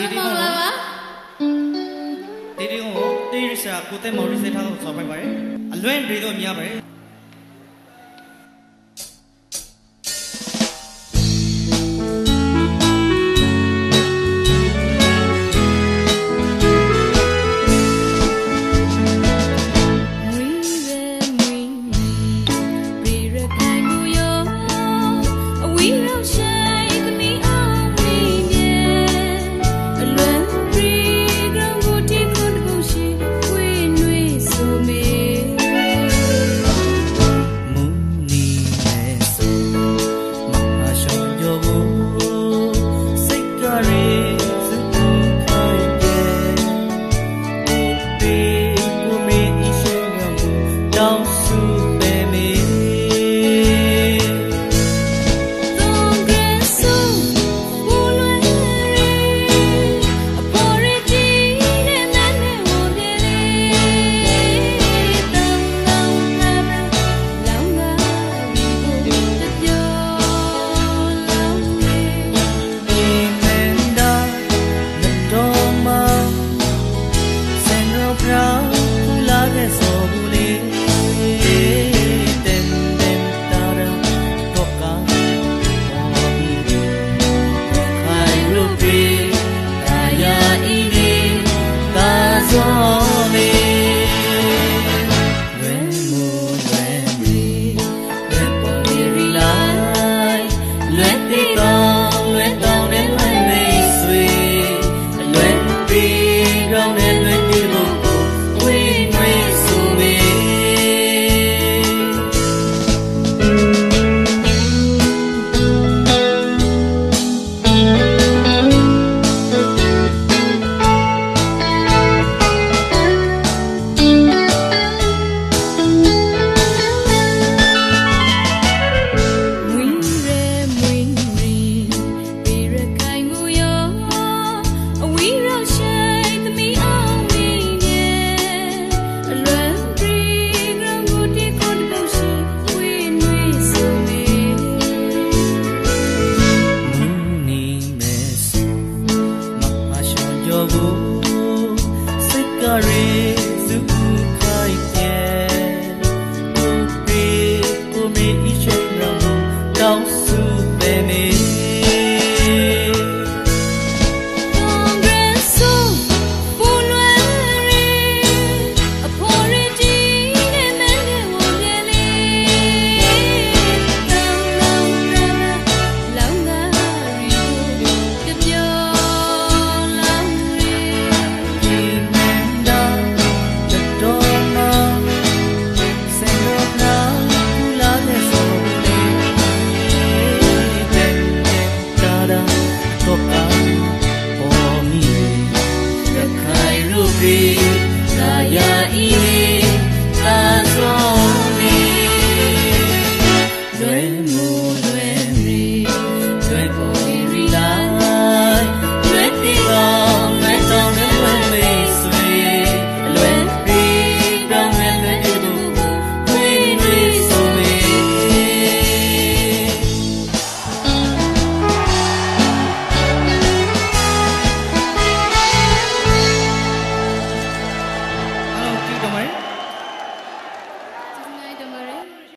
ဒီဒီကိုဒီဒီကိုတေးရစာကိုတဲ့မော်ရီစက်ထားလို့ဆော်ပိုက်ပါတယ်အလွင့်တွေတော့များပါတယ် Chicago, Sikari.